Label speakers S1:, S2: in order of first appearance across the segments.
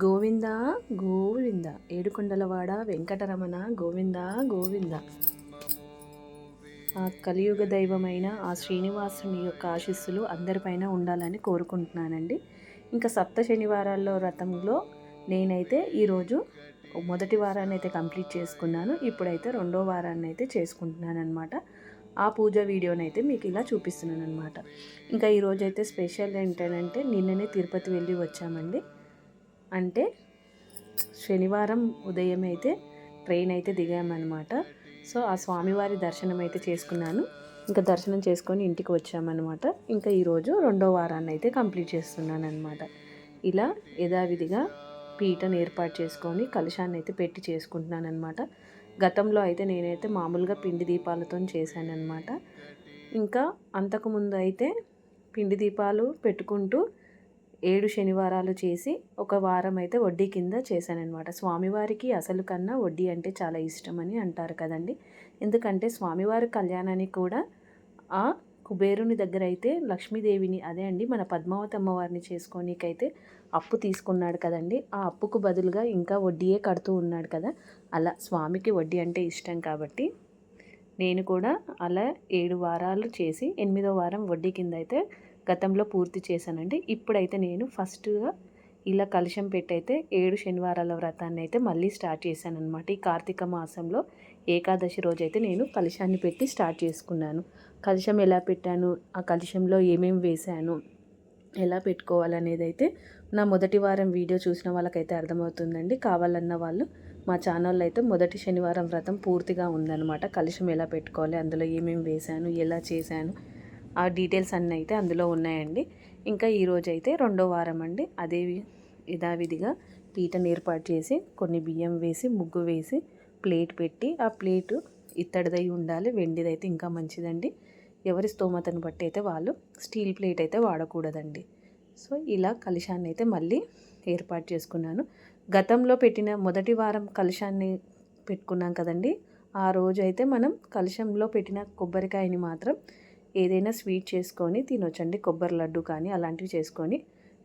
S1: గోవింద గోవింద. ఏడుకొండలవాడ వెంకటరమణ గోవింద గోవింద. ఆ కలియుగ దైవమైన ఆ శ్రీనివాసుని యొక్క ఆశీస్సులు అందరిపైన ఉండాలని కోరుకుంటున్నానండి. ఇంకా సప్త శనివారాల్లో రథంలో నేనైతే ఈరోజు మొదటి వారాన్ని అయితే కంప్లీట్ చేసుకున్నాను. ఇప్పుడైతే రెండో వారాన్ని అయితే చేసుకుంటున్నాను అనమాట ఆ పూజ వీడియోని అయితే మీకు ఇలా చూపిస్తున్నాను అనమాట ఇంకా ఈరోజు అయితే స్పెషల్ ఏంటంటే నిన్ననే తిరుపతి వెళ్ళి వచ్చామండి. అంటే శనివారం ఉదయం అయితే ట్రైన్ అయితే దిగామన్నమాట. సో ఆ స్వామివారి దర్శనం అయితే చేసుకున్నాను. ఇంకా దర్శనం చేసుకొని ఇంటికి వచ్చామన్నమాట. ఇంకా ఈరోజు రెండో వారాన్ని అయితే కంప్లీట్ చేస్తున్నాను అనమాట ఇలా యథావిధిగా పీఠను ఏర్పాటు చేసుకొని కలశాన్ని అయితే పెట్టి చేసుకుంటున్నాను అనమాట గతంలో అయితే నేనైతే మామూలుగా పిండి దీపాలతో చేశానన్నమాట. ఇంకా అంతకుముందు అయితే పిండి దీపాలు పెట్టుకుంటూ ఏడు శనివారాలు చేసి ఒక వారం అయితే వడ్డీ కింద చేశానన్నమాట. స్వామివారికి అసలు కన్నా వడ్డీ అంటే చాలా ఇష్టం అని అంటారు కదండి. ఎందుకంటే స్వామివారి కళ్యాణానికి కూడా ఆ కుబేరుని దగ్గర అయితే లక్ష్మీదేవిని అదే అండి మన పద్మావతి అమ్మవారిని చేసుకోనికైతే అప్పు తీసుకున్నాడు కదండి. ఆ అప్పుకు బదులుగా ఇంకా వడ్డీయే కడుతూ ఉన్నాడు కదా. అలా స్వామికి వడ్డీ అంటే ఇష్టం కాబట్టి నేను కూడా అలా ఏడు వారాలు చేసి ఎనిమిదో వారం వడ్డీ కింద అయితే గతంలో పూర్తి చేశానండి. ఇప్పుడైతే నేను ఫస్ట్గా ఇలా కలుషం పెట్టి అయితే ఏడు శనివారాల వ్రతాన్ని అయితే మళ్ళీ స్టార్ట్ చేశాను అనమాట ఈ కార్తీక మాసంలో ఏకాదశి రోజు అయితే నేను కలుషాన్ని పెట్టి స్టార్ట్ చేసుకున్నాను. కలుషం ఎలా పెట్టాను? ఆ కలుషంలో ఏమేమి వేశాను? ఎలా పెట్టుకోవాలనేది అయితే నా మొదటి వారం వీడియో చూసిన వాళ్ళకైతే అర్థమవుతుందండి. కావాలన్న వాళ్ళు మా ఛానల్లో అయితే మొదటి శనివారం వ్రతం పూర్తిగా ఉందన్నమాట. కలుషం ఎలా పెట్టుకోవాలి? అందులో ఏమేమి వేశాను? ఎలా చేశాను? ఆ డీటెయిల్స్ అన్నీ అయితే అందులో ఉన్నాయండి. ఇంకా ఈరోజు అయితే రెండో వారం అండి. అదే యథావిధిగా పీటను ఏర్పాటు చేసి కొన్ని బియ్యం వేసి ముగ్గు వేసి ప్లేట్ పెట్టి ఆ ప్లేటు ఇత్తడిదై ఉండాలి వెండిదైతే ఇంకా మంచిదండి. ఎవరి స్తోమతను బట్టి అయితే వాళ్ళు స్టీల్ ప్లేట్ అయితే వాడకూడదండి. సో ఇలా కలుషాన్ని అయితే మళ్ళీ ఏర్పాటు చేసుకున్నాను. గతంలో పెట్టిన మొదటి వారం కలుషాన్ని పెట్టుకున్నాం కదండి. ఆ రోజు అయితే మనం కలుషంలో పెట్టిన కొబ్బరికాయని మాత్రం ఏదైనా స్వీట్ చేసుకొని తినొచ్చండి. కొబ్బరి లడ్డు కానీ అలాంటివి చేసుకొని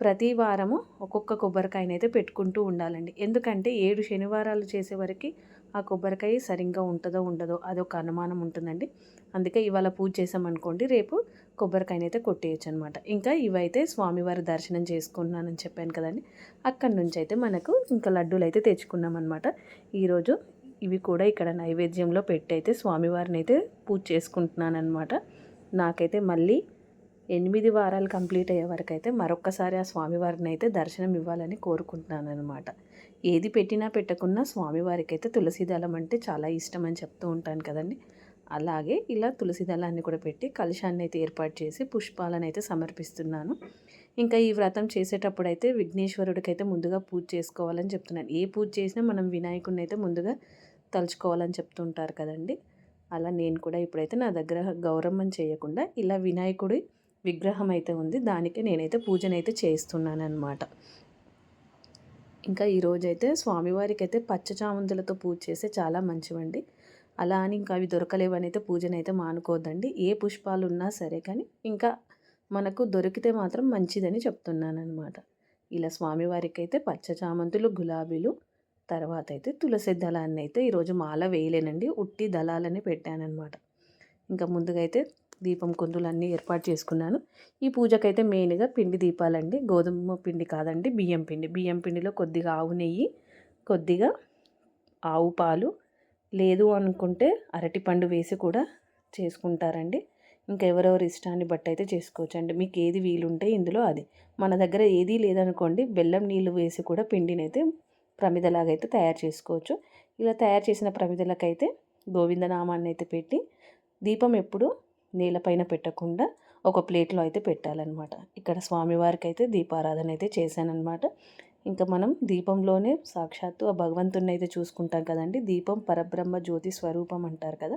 S1: ప్రతి వారము ఒక్కొక్క కొబ్బరికాయనైతే పెట్టుకుంటూ ఉండాలండి. ఎందుకంటే ఏడు శనివారాలు చేసే వరకు ఆ కొబ్బరికాయ సరిగ్గా ఉంటుందో ఉండదో అదొక అనుమానం ఉంటుందండి. అందుకే ఇవాళ పూజ చేసామనుకోండి రేపు కొబ్బరికాయనైతే కొట్టేయచ్చు అనమాట ఇంకా ఇవైతే స్వామివారి దర్శనం చేసుకున్నానని చెప్పాను కదండి. అక్కడి నుంచి అయితే మనకు ఇంకా లడ్డూలు అయితే తెచ్చుకున్నాం అనమాట ఈరోజు ఇవి కూడా ఇక్కడ నైవేద్యంలో పెట్టి అయితే స్వామివారిని అయితే పూజ చేసుకుంటున్నాను అనమాట నాకైతే మళ్ళీ ఎనిమిది వారాలు కంప్లీట్ అయ్యే వరకు అయితే మరొక్కసారి ఆ స్వామివారిని అయితే దర్శనం ఇవ్వాలని కోరుకుంటున్నాను అనమాట ఏది పెట్టినా పెట్టకున్నా స్వామివారికి అయితే తులసి దళం అంటే చాలా ఇష్టం అని చెప్తూ ఉంటాను కదండి. అలాగే ఇలా తులసి దళాన్ని కూడా పెట్టి కలశాన్ని అయితే ఏర్పాటు చేసి పుష్పాలను అయితే సమర్పిస్తున్నాను. ఇంకా ఈ వ్రతం చేసేటప్పుడు అయితే విఘ్నేశ్వరుడికి అయితే ముందుగా పూజ చేసుకోవాలని చెప్తున్నాను. ఏ పూజ చేసినా మనం వినాయకుడిని అయితే ముందుగా తలుచుకోవాలని చెప్తుంటారు కదండి. అలా నేను కూడా ఇప్పుడైతే నా దగ్గర గౌరవం చేయకుండా ఇలా వినాయకుడి విగ్రహం అయితే ఉంది. దానికి నేనైతే పూజనైతే చేస్తున్నాను అనమాట ఇంకా ఈరోజైతే స్వామివారికి అయితే పచ్చ చామంతులతో పూజ చేస్తే చాలా మంచివండి. అలా అని ఇంకా అవి దొరకలేవని అయితే పూజనైతే మానుకోవద్దండి ఏ పుష్పాలు ఉన్నా సరే కానీ ఇంకా మనకు దొరికితే మాత్రం మంచిదని చెప్తున్నాను అనమాట ఇలా స్వామివారికి అయితే పచ్చ చామంతులు గులాబీలు తర్వాత అయితే తులసి దళాన్ని అయితే ఈరోజు మాల వేయలేనండి. ఉట్టి దళాలని పెట్టానమాట ఇంకా ముందుగా అయితే దీపం కుందులన్నీ ఏర్పాటు చేసుకున్నాను. ఈ పూజకైతే మెయిన్గా పిండి దీపాలండి. గోధుమ పిండి కాదండి బియ్యం పిండి. బియ్యం పిండిలో కొద్దిగా ఆవు నెయ్యి కొద్దిగా ఆవు పాలు లేదు అనుకుంటే అరటిపండు వేసి కూడా చేసుకుంటారండి. ఇంకా ఎవరెవరి ఇష్టాన్ని బట్టి అయితే చేసుకోవచ్చు అండి మీకు ఏది వీలుంటే ఇందులో అది. మన దగ్గర ఏదీ లేదనుకోండి బెల్లం నీళ్ళు వేసి కూడా పిండినైతే ప్రమిదలాగైతే అయితే తయారు చేసుకోవచ్చు. ఇలా తయారు చేసిన ప్రమిదలకైతే గోవిందనామాన్ని అయితే పెట్టి దీపం ఎప్పుడు నేలపైన పెట్టకుండా ఒక ప్లేట్లో అయితే పెట్టాలన్నమాట. ఇక్కడ స్వామివారికి అయితే దీపారాధన అయితే చేశానన్నమాట. ఇంకా మనం దీపంలోనే సాక్షాత్తు ఆ భగవంతుని అయితే చూసుకుంటాం కదండి. దీపం పరబ్రహ్మ జ్యోతి స్వరూపం అంటారు కదా.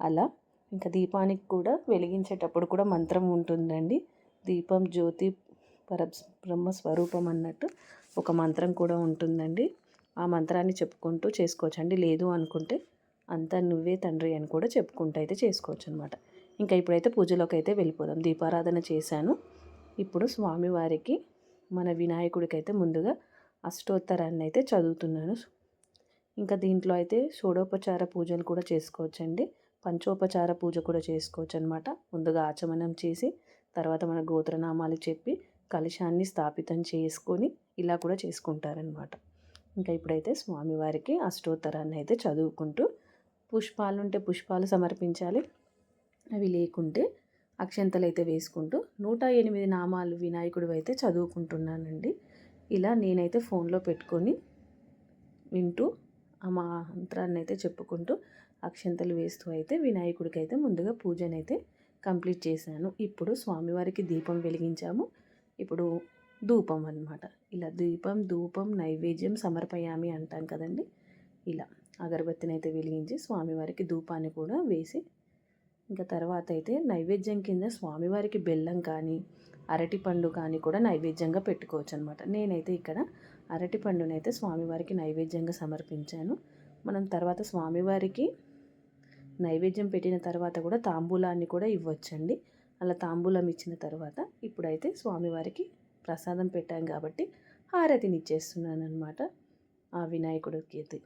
S1: అలా ఇంకా దీపానికి కూడా వెలిగించేటప్పుడు కూడా మంత్రం ఉంటుందండి. దీపం జ్యోతి పరబ్రహ్మ స్వరూపం అన్నట్టు ఒక మంత్రం కూడా ఉంటుందండి. ఆ మంత్రాన్ని చెప్పుకుంటూ చేసుకోవచ్చండి. లేదు అనుకుంటే అంతా నువ్వే తండ్రి అని కూడా చెప్పుకుంటూ అయితే చేసుకోవచ్చు అనమాట ఇంకా ఇప్పుడైతే పూజలోకి అయితే వెళ్ళిపోదాం. దీపారాధన చేశాను. ఇప్పుడు స్వామివారికి మన వినాయకుడికి అయితే ముందుగా అష్టోత్తరాన్ని అయితే చదువుతున్నాను. ఇంకా దీంట్లో అయితే షోడోపచార పూజలు కూడా చేసుకోవచ్చండి. పంచోపచార పూజ కూడా చేసుకోవచ్చు అనమాట ముందుగా ఆచమనం చేసి తర్వాత మన గోత్రనామాలు చెప్పి కలశాన్ని స్థాపితం చేసుకొని ఇలా కూడా చేసుకుంటారనమాట ఇంకా ఇప్పుడైతే స్వామివారికి అష్టోత్తరాన్ని అయితే చదువుకుంటూ పుష్పాలు ఉంటే పుష్పాలు సమర్పించాలి అవి లేకుంటే అక్షంతలు అయితే వేసుకుంటూ నూట ఎనిమిది నామాలు వినాయకుడు అయితే చదువుకుంటున్నానండి. ఇలా నేనైతే ఫోన్లో పెట్టుకొని వింటూ ఆ మంత్రాన్ని అయితే చెప్పుకుంటూ అక్షంతలు వేస్తూ అయితే వినాయకుడికి అయితే ముందుగా పూజనైతే కంప్లీట్ చేశాను. ఇప్పుడు స్వామివారికి దీపం వెలిగించాము. ఇప్పుడు ధూపం అనమాట ఇలా దీపం ధూపం నైవేద్యం సమర్పయామి అంటాం కదండి. ఇలా అగరబత్తిని అయితే వెలిగించి స్వామివారికి ధూపాన్ని కూడా వేసి ఇంకా తర్వాత అయితే నైవేద్యం కింద స్వామివారికి బెల్లం కానీ అరటి పండు కానీ కూడా నైవేద్యంగా పెట్టుకోవచ్చు అనమాట నేనైతే ఇక్కడ అరటి పండునైతే స్వామివారికి నైవేద్యంగా సమర్పించాను. మనం తర్వాత స్వామివారికి నైవేద్యం పెట్టిన తర్వాత కూడా తాంబూలాన్ని కూడా ఇవ్వచ్చండి. అలా తాంబూలం ఇచ్చిన తర్వాత ఇప్పుడైతే స్వామివారికి ప్రసాదం పెట్టాం కాబట్టి హారతిని ఇచ్చేస్తున్నాను అనమాట ఆ వినాయకుడికి అయితే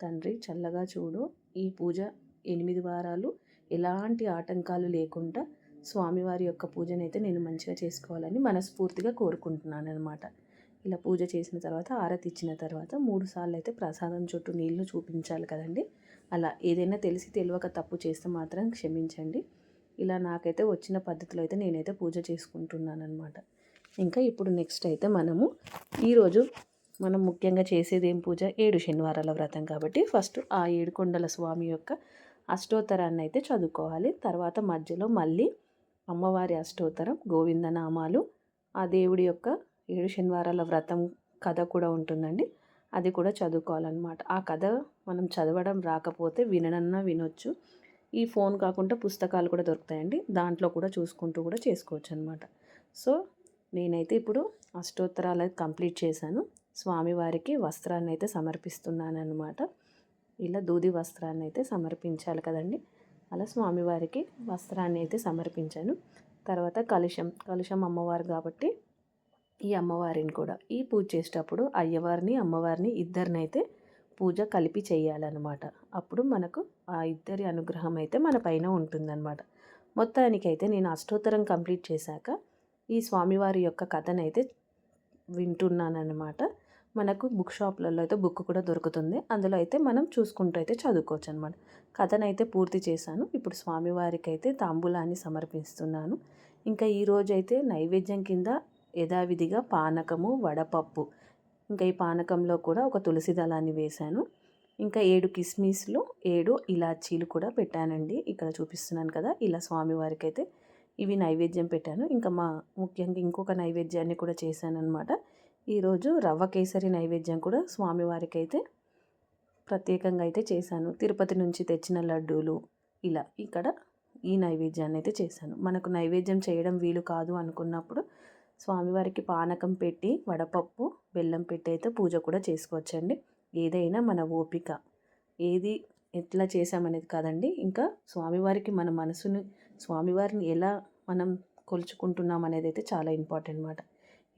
S1: తండ్రి చల్లగా చూడు ఈ పూజ ఎనిమిది వారాలు ఎలాంటి ఆటంకాలు లేకుండా స్వామివారి యొక్క పూజనైతే నేను మంచిగా చేసుకోవాలని మనస్ఫూర్తిగా కోరుకుంటున్నాను అనమాట ఇలా పూజ చేసిన తర్వాత ఆరతి ఇచ్చిన తర్వాత మూడు సార్లు అయితే ప్రసాదం చుట్టూ నీళ్ళు చూపించాలి కదండి. అలా ఏదైనా తెలిసి తెలియక తప్పు చేస్తే మాత్రం క్షమించండి. ఇలా నాకైతే వచ్చిన పద్ధతిలో అయితే నేనైతే పూజ చేసుకుంటున్నాను అనమాట ఇంకా ఇప్పుడు నెక్స్ట్ అయితే మనము ఈరోజు మనం ముఖ్యంగా చేసేది ఏం పూజ? ఏడు శనివారాల వ్రతం కాబట్టి ఫస్ట్ ఆ ఏడు కొండల స్వామి యొక్క అష్టోత్తరాన్ని అయితే చదువుకోవాలి. తర్వాత మధ్యలో మళ్ళీ అమ్మవారి అష్టోత్తరం గోవిందనామాలు ఆ దేవుడి యొక్క ఏడు శనివారాల వ్రతం కథ కూడా ఉంటుందండి. అది కూడా చదువుకోవాలన్నమాట. ఆ కథ మనం చదవడం రాకపోతే వినడన్నా వినొచ్చు. ఈ ఫోన్ కాకుండా పుస్తకాలు కూడా దొరుకుతాయండి. దాంట్లో కూడా చూసుకుంటూ కూడా చేసుకోవచ్చు అనమాట సో నేనైతే ఇప్పుడు అష్టోత్తరాలు కంప్లీట్ చేశాను. స్వామివారికి వస్త్రాన్ని అయితే సమర్పిస్తున్నాను అనమాట ఇలా దూది వస్త్రాన్ని అయితే సమర్పించాలి కదండి. అలా స్వామివారికి వస్త్రాన్ని అయితే సమర్పించాను. తర్వాత కలుషం కలుషం అమ్మవారు కాబట్టి ఈ అమ్మవారిని కూడా ఈ పూజ చేసేటప్పుడు అయ్యవారిని అమ్మవారిని ఇద్దరిని అయితే పూజ కలిపి చేయాలన్నమాట. అప్పుడు మనకు ఆ ఇద్దరి అనుగ్రహం అయితే మన పైన ఉంటుందన్నమాట. మొత్తానికైతే నేను అష్టోత్తరం కంప్లీట్ చేశాక ఈ స్వామివారి యొక్క కథనైతే వింటున్నానమాట మనకు బుక్ షాప్లలో అయితే బుక్ కూడా దొరుకుతుంది. అందులో అయితే మనం చూసుకుంటూ అయితే చదువుకోవచ్చు అనమాట కథనైతే పూర్తి చేశాను. ఇప్పుడు స్వామివారికి అయితే తాంబూలాన్ని సమర్పిస్తున్నాను. ఇంకా ఈరోజైతే నైవేద్యం కింద యథావిధిగా పానకము వడపప్పు ఇంకా ఈ పానకంలో కూడా ఒక తులసి దళాన్ని వేశాను. ఇంకా ఏడు కిస్మిస్లు ఏడు ఇలాచీలు కూడా పెట్టానండి. ఇక్కడ చూపిస్తున్నాను కదా ఇలా స్వామివారికి అయితే ఇవి నైవేద్యం పెట్టాను. ఇంకా మా ముఖ్యంగా ఇంకొక నైవేద్యాన్ని కూడా చేశాను అనమాట ఈరోజు రవ్వ కేసరి నైవేద్యం కూడా స్వామివారికి అయితే ప్రత్యేకంగా అయితే చేశాను. తిరుపతి నుంచి తెచ్చిన లడ్డూలు ఇలా ఇక్కడ ఈ నైవేద్యాన్ని అయితే చేశాను. మనకు నైవేద్యం చేయడం వీలు కాదు అనుకున్నప్పుడు స్వామివారికి పానకం పెట్టి వడపప్పు బెల్లం పెట్టి అయితే పూజ కూడా చేసుకోవచ్చండి. ఏదైనా మన ఓపిక. ఏది ఎట్లా చేసామనేది కాదండి. ఇంకా స్వామివారికి మన మనసుని స్వామివారిని ఎలా మనం కొలుచుకుంటున్నాం అనేది అయితే చాలా ఇంపార్టెంట్ అనమాట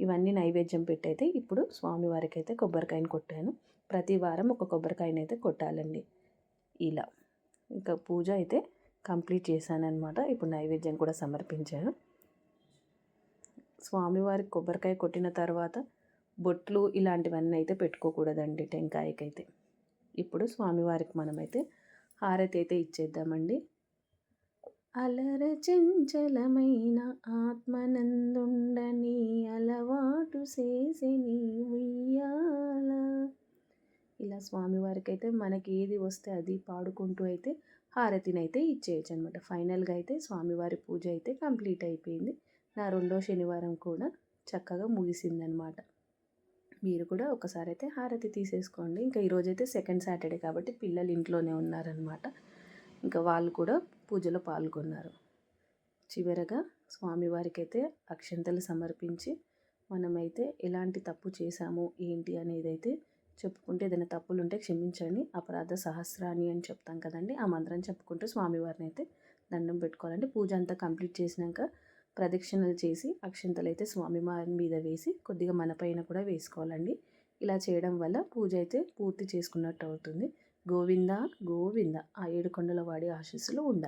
S1: ఇవన్నీ నైవేద్యం పెట్టయితే ఇప్పుడు స్వామివారికి అయితే కొబ్బరికాయని కొట్టాను. ప్రతి వారం ఒక కొబ్బరికాయని అయితే కొట్టాలండి. ఇలా. ఇంకా పూజ అయితే కంప్లీట్ చేశాను అనమాట ఇప్పుడు నైవేద్యం కూడా సమర్పించాను. స్వామివారికి కొబ్బరికాయ కొట్టిన తర్వాత బొట్లు ఇలాంటివన్నీ అయితే పెట్టుకోకూడదండి టెంకాయకైతే. ఇప్పుడు స్వామివారికి మనమైతే హారతి అయితే ఇచ్చేద్దామండి. అలర చంచలమైన ఆత్మనందుండని అలవాటు చేసిని ఉయ్యాల ఇలా స్వామివారికి అయితే మనకి ఏది వస్తే అది పాడుకుంటూ అయితే హారతిని అయితే ఇచ్చేయచ్చు అనమాట ఫైనల్గా అయితే స్వామివారి పూజ అయితే కంప్లీట్ అయిపోయింది. నా రెండో శనివారం కూడా చక్కగా ముగిసిందనమాట. మీరు కూడా ఒకసారి అయితే హారతి తీసేసుకోండి. ఇంకా ఈరోజైతే సెకండ్ సాటర్డే కాబట్టి పిల్లలు ఇంట్లోనే ఉన్నారనమాట. ఇంకా వాళ్ళు కూడా పూజలో పాల్గొన్నారు. చివరగా స్వామివారికి అయితే అక్షంతలు సమర్పించి మనమైతే ఎలాంటి తప్పు చేశాము ఏంటి అనేది అయితే చెప్పుకుంటే ఏదైనా తప్పులు ఉంటే క్షమించండి. అపరాధ సహస్రాన్ని అని చెప్తాం కదండి. ఆ మంత్రం చెప్పుకుంటూ స్వామివారిని అయితే దండం పెట్టుకోవాలండి. పూజ అంతా కంప్లీట్ చేసినాక ప్రదక్షిణలు చేసి అక్షింతలు అయితే స్వామివారి మీద వేసి కొద్దిగా మన పైన కూడా వేసుకోవాలండి. ఇలా చేయడం వల్ల పూజ అయితే పూర్తి చేసుకున్నట్టు అవుతుంది. గోవింద గోవింద ఆ ఏడుకొండల వాడి ఆశీస్సులు ఉండాలి.